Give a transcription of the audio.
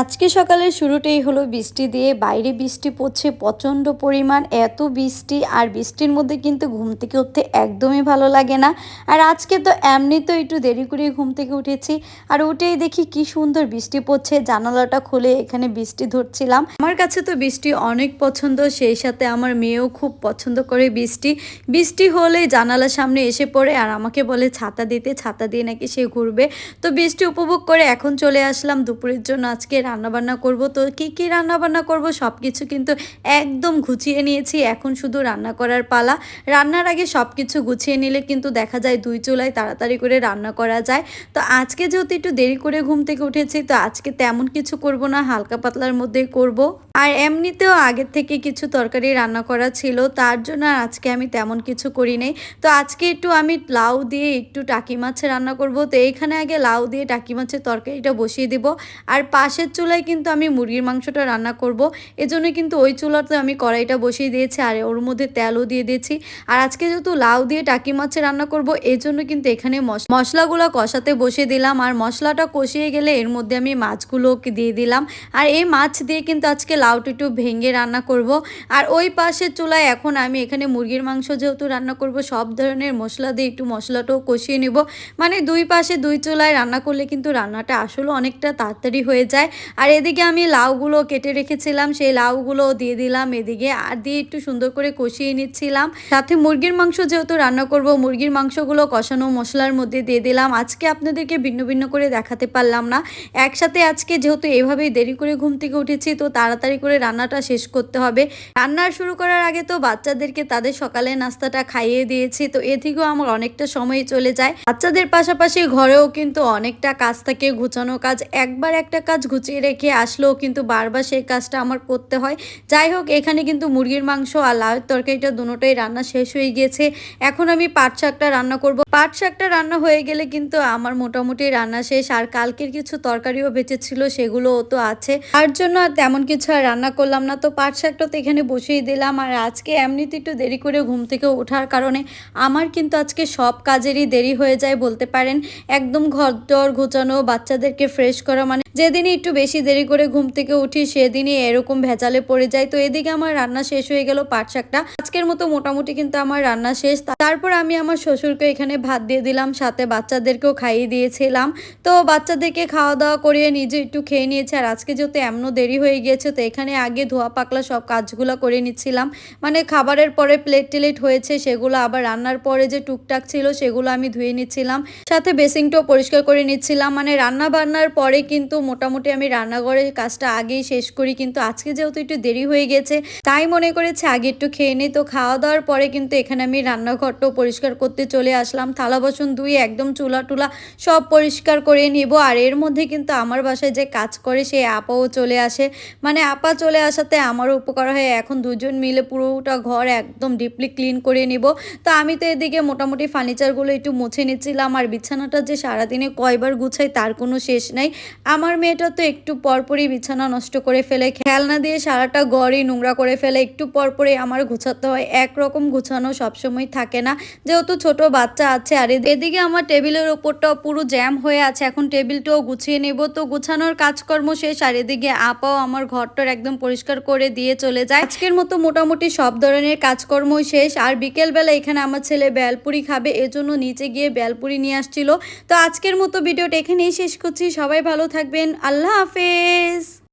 আজকে সকালের শুরুটাই হলো বৃষ্টি দিয়ে বাইরে বৃষ্টি পড়ছে প্রচণ্ড পরিমাণ, এত বৃষ্টি আর বৃষ্টির মধ্যে কিন্তু ঘুম থেকে উঠতে একদমই ভালো লাগে না। আর আজকে তো এমনি তো একটু দেরি করে ঘুম থেকে উঠেছি। আর উঠেই দেখি কি সুন্দর বৃষ্টি পড়ছে, জানালাটা খুলে এখানে বৃষ্টি ধরছিলাম। আমার কাছে তো বৃষ্টি অনেক পছন্দ, সেই সাথে আমার মেয়েও খুব পছন্দ করে বৃষ্টি। বৃষ্টি হলে জানালার সামনে এসে পড়ে আর আমাকে বলে, ছাতা দিতে, ছাতা দিয়ে নাকি সে ঘুরবে? তো বৃষ্টি উপভোগ করে এখন চলে আসলাম দুপুরের জন্য আজকে রান্নাবান্না করব, তো কি কি রান্নাবান্না করব সব কিছু কিন্তু একদম গুছিয়ে নিয়েছি। এখন শুধু রান্না করার পালা। রান্নার আগে সব কিছু গুছিয়ে নিলে কিন্তু দেখা যায় দুই চুলায় তাড়াতাড়ি করে রান্না করা যায়। তো আজকে যেহেতু একটু দেরি করে ঘুম থেকে উঠেছি, তো আজকে তেমন কিছু করব না, হালকা পাতলার মধ্যেই করব। আর এমনিতেও আগের থেকে কিছু তরকারি রান্না করা ছিল, তার জন্য আজকে আমি তেমন কিছু করি নাই। তো আজকে একটু আমি লাউ দিয়ে একটু টাকি মাছ রান্না করব, তো এইখানে আগে লাউ দিয়ে টাকি মাছের তরকারিটা বসিয়ে দিব। আর পাশের চুলায় কিন্তু আমি মুরগির মাংসটা রান্না করব। এজন্য কিন্তু ওই চুলাতে আমি কড়াইটা বসিয়ে দিয়েছি আর ওর মধ্যে তেলও দিয়ে দিয়েছি। আর আজকে যেহেতু লাউ দিয়ে টাকি মাছে রান্না করব এই জন্য কিন্তু এখানে মশ- মশলাগুলো কষাতে বসিয়ে দিলাম। আর মশলাটা কষিয়ে গেলে এর মধ্যে আমি মাছগুলোকে দিয়ে দিলাম। আর এই মাছ দিয়ে কিন্তু আজকে লাউটা একটু ভেঙে রান্না করব। আর ওই পাশের চুলায় এখন আমি এখানে মুরগির মাংস যেহেতু রান্না করব, সব ধরনের মশলা দিয়ে একটু মশলাটাও কষিয়ে নিব। মানে দুই পাশে দুই চুলায় রান্না করলে কিন্তু রান্নাটা আসলে অনেকটা তাড়াতাড়ি হয়ে যায়। আর এদিকে আমি লাউগুলো কেটে রেখেছিলাম, সেই লাউগুলো দিয়ে দিলাম এদিকে আর দিয়ে একটু সুন্দর করে কষিয়ে নিচ্ছিলাম। সাথে মুরগির মাংস যেহেতু রান্না করব, মুরগির মাংসগুলো কষানো মশলার মধ্যে দিয়ে দিলাম। আজকে আপনাদেরকে ভিন্ন ভিন্ন করে দেখাতে পারলাম না। একসাথে আজকে যেহেতু এভাবেই দেরি করে ঘুম থেকে উঠেছি, তো তাড়াতাড়ি করে রান্নাটা শেষ করতে হবে। রান্না শুরু করার আগে তো বাচ্চাদেরকে তাদের সকালে নাস্তাটা খাইয়ে দিয়েছি, তো এ থেকেও আমার অনেকটা সময় চলে যায়। বাচ্চাদের পাশাপাশি ঘরেও কিন্তু অনেকটা কাজ থাকে, গুছানো কাজ। একবার একটা কাজ গুছিয়ে রেখে আসলেও কিন্তু বারবার সেই কাজটা আমার করতে হয়। যাই হোক, এখানে কিন্তু মুরগির মাংস আর লাউয়ের তরকারিটা দুটোটাই রান্না শেষ হয়ে গিয়েছে। এখন আমি পাট শাকটা রান্না করব। পাট শাকটা রান্না হয়ে গেলে কিন্তু আমার মোটামুটি রান্না শেষ। আর কালকের কিছু তরকারিও বেঁচেছিল সেগুলোও তো আছে। তার জন্য আর তেমন কিছু আর রান্না করলাম না। তো পাট শাকটা তো এখানে বসিয়ে দিলাম। আর আজকে এমনিতে একটু দেরি করে ঘুম থেকে ওঠার কারণে আমার কিন্তু আজকে সব কাজেরই দেরি হয়ে যায় বলতে পারেন। একদম ঘর দর ঘুচানো বাচ্চাদেরকে ফ্রেশ করা মানে যেদিনই একটু বেশি দেরি করে ঘুম থেকে উঠি, সেদিনই এরকম ভেজালে পড়ে যায় তো এদিকে আমার রান্না শেষ হয়ে গেল পাট শাকটা। আজকের মতো মোটামুটি কিন্তু আমার রান্না শেষ। তারপর আমি আমার শ্বশুরকে এখানে ভাত দিয়ে দিলাম, সাথে বাচ্চাদেরকেও খাইয়ে দিয়েছিলাম। তো বাচ্চাদেরকে খাওয়া দাওয়া করিয়ে নিজে একটু খেয়ে নিয়েছে। আর আজকে যেহেতু এমনও দেরি হয়ে গিয়েছে, তো এখানে আগে ধোয়া পাকলা সব কাজগুলো করে নিচ্ছিলাম। মানে খাবারের পরে প্লেট টেলেট হয়েছে, সেগুলো আবার রান্নার পরে যে টুকটাক ছিল, সেগুলো আমি ধুয়ে নিচ্ছিলাম। সাথে বেসিংটাও পরিষ্কার করে নিচ্ছিলাম। মানে রান্না বান্নার পরে কিন্তু মোটামুটি আমি রান্নাঘরের কাজটা আগেই শেষ করি, কিন্তু আজকে যেহেতু একটু দেরি হয়ে গেছে, তাই মনে করেছে আগে একটু খেয়ে নিই তো খাওয়া দাওয়ার পরে কিন্তু এখানে আমি রান্নাঘরটাও পরিষ্কার করতে চলে আসলাম। থালা, বাসন ধুয়ে একদম চুলা টুলা সব পরিষ্কার করে নিব। আর এর মধ্যে কিন্তু আমার বাসায় যে কাজ করে সেই আপাও চলে আসে। মানে আপা চলে আসাতে আমারও উপকার হয়। এখন দুজন মিলে পুরোটা ঘর একদম ডিপলি ক্লিন করে নিব। তো আমি তো এদিকে মোটামুটি ফার্নিচারগুলো একটু মুছে নিচ্ছিলাম। আর বিছানাটা যে সারাদিনে কয়বার গুছাই তার কোনো শেষ নাই। আমার মেয়েটা তো একটু পরপরই বিছানা নষ্ট করে ফেলে, খেলনা দিয়ে সারাটা ঘরই নোংরা করে ফেলে, একটু পরপরই আমার গুছাতে হয়। একরকম গুছানো সবসময় থাকে না। যেহেতু ছোট বাচ্চা আছে আর এদিকে আমার টেবিলের ওপরটাও পুরো জ্যাম হয়ে আছে। এখন টেবিলটাও গুছিয়ে নেব। তো গুছানোর কাজকর্ম শেষ আর এদিকে আপাও আমার ঘরটার একদম পরিষ্কার করে দিয়ে চলে যায়। আজকের মতো মোটামুটি সব ধরনের কাজকর্মই শেষ। আর বিকেলবেলা এখানে আমার ছেলে বেলপুরি খাবে, এজন্য নিচে গিয়ে বেলপুরি নিয়ে আসছিল। তো আজকের মতো ভিডিওটা এখানেই শেষ করছি। সবাই ভালো থাকবেন। আল্লাহ office.